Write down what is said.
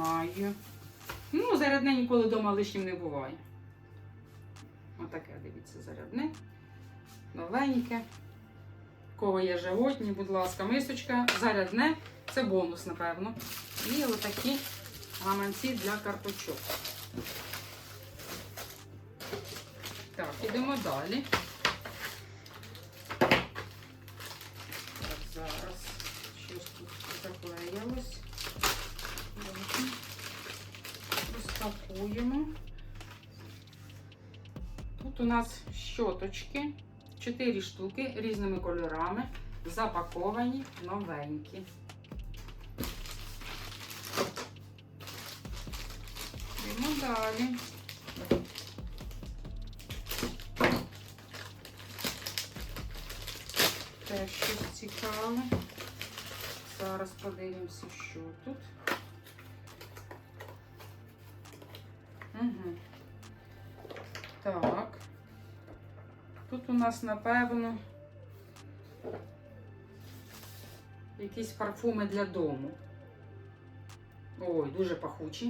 знаю. Ну, зарядне ніколи вдома лишнім не буває. Отаке, дивіться, зарядне. Новеньке. Кого є животні, будь ласка, мисочка, зарядне. Це бонус, напевно. І отакі гаманці для карточок. Так, ідемо далі. Так, зараз щось тут заклеїлось. Розпакуємо. Тут у нас щоточки, 4 штуки різними кольорами, запаковані, новенькі. Йдемо далі. Теж щось цікаве. Зараз подивимося, що тут. Тут у нас, напевно, якісь парфуми для дому. Ой, дуже пахучі.